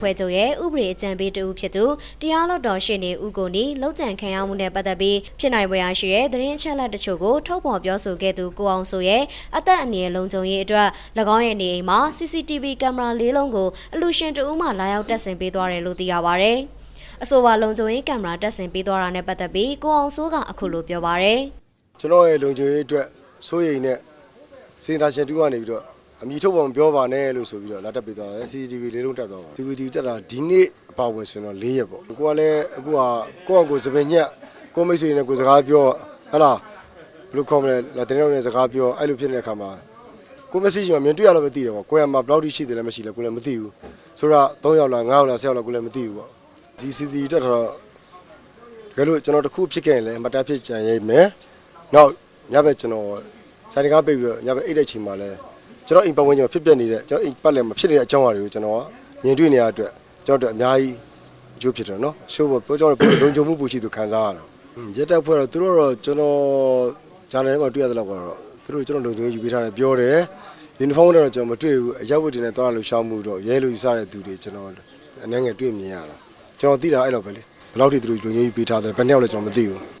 ဖွဲ့ချုပ်ရဲ့ဥပဒေအကြံပေးတဦးဖြစ်သူတရားလွတ်တော်ရှေ့နေဦးကိုနီလောက်ကျန်ခံရမှုနဲ့ပတ်သက်ပြီးဖြစ်နိုင်ပွဲရရှိတဲ့သတင်းအချက်အလက်တချို့ကိုထုတ်ဖော်ပြောဆိုခဲ့သူကိုအောင်ဆိုရဲ့အသက်အန္တရာယ်လုံခြုံရေးအတွက်၎င်းရဲ့နေအိမ်မှာ CCTV ကင်မရာလေးလုံးကိုအလူရှင်တဦးမှလာရောက်တက်ဆင်ပေးသွားတယ်လို့သိရပါဗျ။အဆိုပါလုံခြုံရေးကင်မရာတက်ဆင်ပေးသွားတာနဲ့ပတ်သက်ပြီးကိုအောင်ဆိုးကအခုလိုပြောပါဗျ။ကျွန်တော်ရဲ့လုံခြုံရေးအတွက်စိုးရိမ်နဲ့စေတာရှင်တူကနေပြီးတော့ အမိထုတ်ပေါ်မပြောပါနဲ့လို့ဆိုပြီးတော့လာတက်ပေးသွားတယ် CCTV လေးလုံးတက်သွားပါ CCTV တက်တာဒီနေ့အပါဝင်ဆိုတော့၄ရက်ပေါ့ကိုကလည်းအခုကကိုယ့်အကိုစပင်ညက်ကိုမိတ်ဆွေနဲ့ကိုစကားပြောဟဟလားဘယ်လိုခေါ်မလဲလာတဲ့နောက်နဲ့စကားပြောအဲ့လိုဖြစ်နေတဲ့အခါမှာကို message မှာမြင်တွေ့ရလို့မသိတယ်ပေါ့ကိုယ်ကမှဘယ်လောက်ထိရှိတယ်လဲမရှိလဲကိုလည်းမသိဘူးဆိုတော့၃ယောက်လား၅ယောက်လား၁၀ယောက်လားကိုလည်းမသိဘူးပေါ့ဒီ CCTV တက်တော့တကယ်လို့ကျွန်တော်တခုဖြစ်ခဲ့ရင်လည်းမတ်တပ်ဖြစ်ကြံရိပ်မယ်။နောက်ညဘက်ကျွန်တော်ဆိုင်တကားပိတ်ပြီးတော့ညဘက်အိတ်တဲ့ချိန်မှာလည်း ကျွန်တော်အိမ်ပတ်ဝန်းကျင်မှာဖြစ်ပျက်နေတဲ့ကျွန်တော်အိမ်ပတ်လည်းမဖြစ်နေတဲ့အကြောင်းအရာတွေကိုကျွန်တော်ကမြင်တွေ့နေရတဲ့အတွက်ကျွန်တော်တို့အများကြီးအကျိုးဖြစ်တယ်နော်။ရှိုးပေါ်ပြောကြောင်းလည်းလုံခြုံမှုပူရှိသူခံစားရတာ။ရက်တက်ဖွဲ့တော့သူတို့တော့ကျွန်တော်ဂျာနယ်ထဲမှာတွေ့ရတဲ့လောက်ကတော့သူတို့ကျွန်တော်လုံခြုံရေးယူပေးထားတယ်ပြောတယ်။ယူနီဖောင်းနဲ့တော့ကျွန်တော်မတွေ့ဘူးအရက်ဝတ်တွေနဲ့သွားလို့ရှောင်းမှုတော့ရဲလိုယူဆတဲ့သူတွေကျွန်တော်အနေငယ်တွေ့မြင်ရတာ။ကျွန်တော်သိတာအဲ့လိုပဲလေ။ဘယ်လောက်ထိသူတို့လုံခြုံရေးပေးထားတယ်ဘယ်နှစ်ယောက်လဲကျွန်တော်မသိဘူး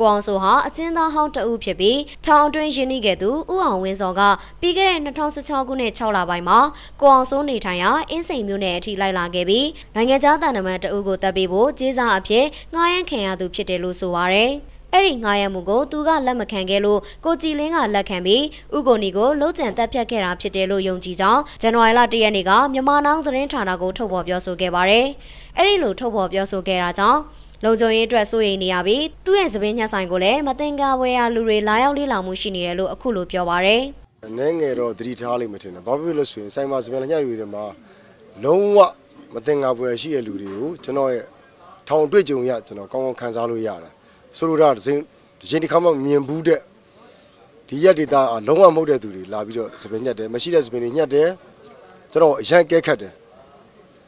ကိုအောင်ဆိုဟာအကျဉ်းသားဟောင်းတဦးဖြစ်ပြီးထောင်အတွင်းရင်းနှီးခဲ့သူဦးအောင်ဝင်းစောကပြီးခဲ့တဲ့2016ခုနှစ်6လပိုင်းမှာကိုအောင်စိုးနေထိုင်ရာအင်းစိန်မြို့နယ်အထိလိုက်လာခဲ့ပြီးနိုင်ငံခြားတန်တမန်တဦးကိုတပ်ပေးဖို့ကြေးစားအဖြစ်ငှားရမ်းခံရသူဖြစ်တယ်လို့ဆိုပါရယ်အဲ့ဒီငှားရမ်းမှုကိုသူကလက်မခံခဲ့လို့ကိုကြည်လင်းကလက်ခံပြီးဥကိုနီကိုလုံးကျန်တက်ဖြတ်ခဲ့တာဖြစ်တယ်လို့ယုံကြည်ကြောင်းဇန်နဝါရီလ1ရက်နေ့ကမြန်မာနောင်သတင်းဌာနကိုထုတ်ဖော်ပြောဆိုခဲ့ပါတယ်။အဲ့ဒီလိုထုတ်ဖော်ပြောဆိုခဲ့တာကြောင့် လုံခြုံရေးအတွက်စိုးရိမ်နေရပြီးသူ့ရဲ့သပင်းညက်ဆိုင်ကိုလည်းမတင်ကားဝဲရလူတွေလာရောက်လေးလောင်မှုရှိနေတယ်လို့အခုလိုပြောပါရယ်အနေငယ်တော့သတိထားလိမ့်မယ်ထင်တယ်ဘာဖြစ်လို့လဲဆိုရင်ဆိုင်မှာစပယ်လညတွေထဲမှာလုံးဝမတင်ငါပွဲရှိတဲ့လူတွေကိုကျွန်တော်ရဲ့ထောင်တွေ့ကြုံရကျွန်တော်ကောင်းကောင်းခံစားလို့ရတယ်ဆိုလိုတာတစ်ချိန်တစ်ချိန်တစ်ခါမှမြင်ဘူးတဲ့ဒီရက်ဒေတာလုံးဝမဟုတ်တဲ့သူတွေလာပြီးတော့စပယ်ညက်တယ်မရှိတဲ့စပယ်တွေညက်တယ်ကျွန်တော်အရန်ကဲခတ်တယ်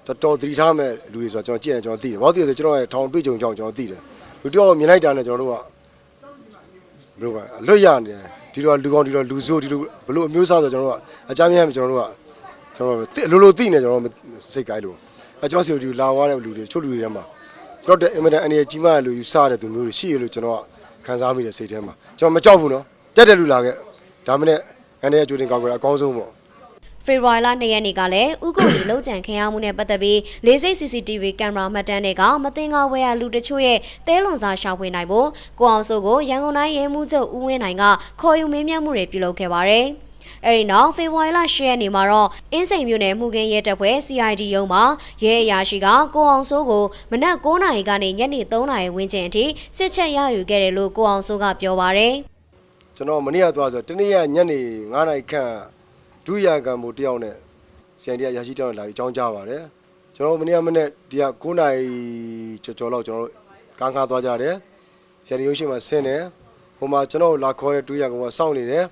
တော်တော်သတိထားမဲ့လူတွေဆိုတော့ကျွန်တော်ကြည့်ရင်ကျွန်တော်သိတယ်ဘာလို့လဲဆိုတော့ကျွန်တော်ရဲ့ထောင်တွေ့ကြုံကြောင်းကျွန်တော်သိတယ်လူတယောက်မြင်လိုက်တာနဲ့ကျွန်တော်တို့ကဘယ်လိုပါအလွတ်ရနေတယ်ဒီတော့လူကောင်းဒီတော့လူဆိုးဒီလိုဘယ်လိုအမျိုးအစားဆိုကျွန်တော်တို့ကအကြမ်းများကျွန်တော်တို့ကကျွန်တော်တို့အလိုလိုသိနေကျွန်တော်တို့စိတ်ကိုင်းလို့အဲကျွန်တော်စီဒီလာသွားတဲ့လူတွေချို့လူတွေထဲမှာကျွန်တော်တဲ့အင်မတန်အနေကြီးမားတဲ့လူယူဆတဲ့သူမျိုးတွေရှိရလို့ကျွန်တော်ကခံစားမိတဲ့စိတ်ထဲမှာကျွန်တော်မကြောက်ဘူးနော်တက်တဲ့လူလာခဲ့ဒါမှနဲ့အနေအကျိုးတင်ကောက်ကြအကောင်းဆုံးပေါ့ ဖေဖော်ဝါရီလ2ရက်နေ့ကလည်းဥက္ကုလီလုံခြံခံရမှုနဲ့ပတ်သက်ပြီးလေးစိတ် CCTV ကင်မရာမှတ်တမ်းတွေကမတင်ကားဝဲရလူတချို့ရဲ့တဲလွန်စာရှောင်ဖွေနိုင်ဖို့ကိုအောင်စိုးကိုရန်ကုန်တိုင်းရဲမှုချုပ်ဦးဝင်းနိုင်ကခေါ်ယူမေးမြန်းမှုတွေပြုလုပ်ခဲ့ပါတယ်။အဲဒီနောက်ဖေဖော်ဝါရီလ10ရက်နေ့မှာတော့အင်းစိန်မြို့နယ်မှုကင်းရဲတပ်ဖွဲ့ CID ရုံးမှာရဲအရာရှိကကိုအောင်စိုးကိုမနက်9နာရီကနေညနေ3နာရီဝန်းကျင်အထိစစ်ချက်ရယူခဲ့တယ်လို့ကိုအောင်စိုးကပြောပါတယ်။ကျွန်တော်မနေ့ကသွားဆိုတနေ့ကညနေ9နာရီခန့် ဒုရကံမို့တယောက်နဲ့ဆန်တရရရှိတောင်းလာပြီးအကြောင်းကြားပါတယ်ကျွန်တော်မနေ့ကမနေ့ဒီက9နာရီကျော်ကျော်လောက်ကျွန်တော်တို့ကန်းကားသွားကြတယ်ဆန်ရုံရှိမှဆင်းတယ်ဟိုမှာကျွန်တော်လာခေါ်တဲ့ဒုရကံကစောင့်နေတယ်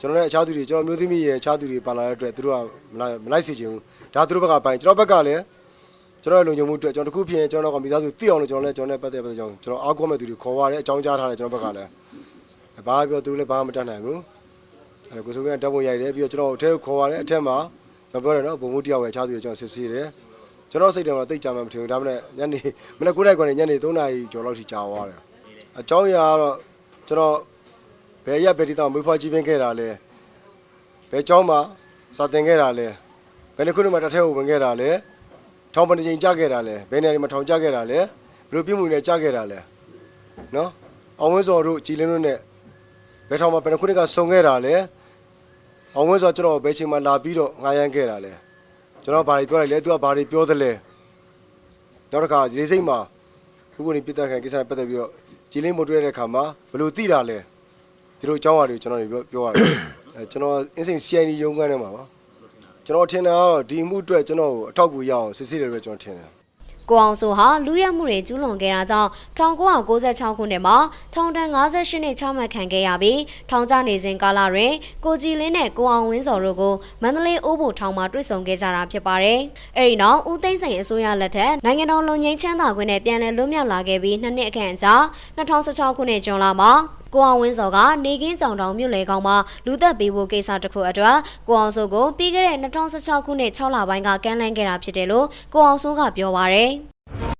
ကျွန်တော်လည်းအခြားသူတွေကျွန်တော်မျိုးသမီးရဲ့အခြားသူတွေပါလာတဲ့အတွက်သူတို့ကမလိုက်မလိုက်စေချင်ဘူးဒါသူတို့ဘက်ကပိုင်းကျွန်တော်ဘက်ကလည်းကျွန်တော်လုံခြုံမှုအတွက်ကျွန်တော်တခုဖြစ်ရင်ကျွန်တော်ကမိသားစုသိအောင်လို့ကျွန်တော်လည်းကျွန်တော်လည်းပတ်သက်ပတ်သက်ကြောင်းကျွန်တော်အားကိုးမဲ့သူတွေခေါ်ရတယ်အကြောင်းကြားထားတယ်ကျွန်တော်ဘက်ကလည်းဘာပြောသူတို့လည်းဘာမှမတတ်နိုင်ဘူး အဲ့တော့ကိုစိုးမင်းကဓာတ်ပုံရိုက်တယ်ပြီးတော့ကျွန်တော်အထက်ကိုခေါ်ပါတယ်အထက်မှာကျွန်တော်ပြောတယ်နော်ဘုံမှုတယောက်ပဲခြားသူကျွန်တော်စစ်ဆေးတယ်ကျွန်တော်စိတ်ထဲမှာတိတ်ကြမှာမထင်ဘူးဒါပေမဲ့ညနေမနေ့9:00ကနေညနေ3:00ကျော်လောက်ထိကြာသွားတယ်အကြောင်းအရာကတော့ကျွန်တော်ဘယ်ရက်ဘယ်ဒီတော့မွေးဖွားကြီးပင်းခဲ့တာလဲဘယ်ကျောင်းမှာစာသင်ခဲ့တာလဲဘယ်နှခုနှစ်မှာတထက်ကိုဝင်ခဲ့တာလဲထောင်ပဏ္ဏချိန်ကြခဲ့တာလဲဘယ်နေရာမှာထောင်ကြခဲ့တာလဲဘယ်လိုပြမှုနဲ့ကြခဲ့တာလဲနော်အောင်ဝင်းစော်တို့ကြည်လင်းတို့နဲ့ဘယ်ထောင်မှာဘယ်နှခုနှစ်ကဆုံခဲ့တာလဲ အောင်ဝင်းဆိုကျွန်တော်ဘယ်ချိန်မှာလာပြီးတော့ငားရမ်းခဲ့တာလဲကျွန်တော်ဘာတွေပြောလိုက်လဲသူကဘာတွေပြောသလဲနောက်တစ်ခါရေစိတ်မှာခုကနေပြတ်တက်ခံကိစ္စနဲ့ပတ်သက်ပြီးတော့ကြည်လင်းမတွေ့တဲ့အခါမှာဘယ်လိုသိတာလဲဒီလိုအကြောင်းအရာတွေကျွန်တော်တွေပြောပြောရတယ်အဲကျွန်တော်အင်းစိန် CID ရုံးခန်းထဲမှာပါကျွန်တော်ထင်တာကတော့ဒီမှုအတွက်ကျွန်တော်ကိုအထောက်အကူရအောင်စစ်စစ်တယ်ပဲကျွန်တော်ထင်တယ် ကိုအောင်ဆိုဟာလူရဲမှုတွေကျူးလွန်ခဲ့တာကြောင့်1996ခုနှစ်မှာထောင်ဒဏ်58နှစ်ချမှတ်ခံခဲ့ရပြီးထောင်ကျနေစဉ်ကာလတွင်ကိုကြည်လင်းနဲ့ကိုအောင်ဝင်းစော်တို့ကိုမန္တလေးအိုးဘိုထောင်မှာတွေ့ဆုံခဲ့ကြတာဖြစ်ပါတယ်။အဲဒီနောက်ဦးသိန်းစိန်အစိုးရလက်ထက်နိုင်ငံတော်လုံခြုံချမ်းသာခွင့်နဲ့ပြန်လည်လွတ်မြောက်လာခဲ့ပြီးနှစ်နှစ်အခန့်ကြာ2016ခုနှစ်ဇွန်လမှာ ကိုအောင်ဝင်းစောကနေကင်းကြောင်တောင်မြို့လေကောင်မှာလူသက်ပေးဖို့ကိစ္စတစ်ခုအတွက်ကိုအောင်စိုးကိုပြီးခဲ့တဲ့2016ခုနှစ်6လပိုင်းကကမ်းလှမ်းခဲ့တာဖြစ်တယ်လို့ကိုအောင်စိုးကပြောပါရယ်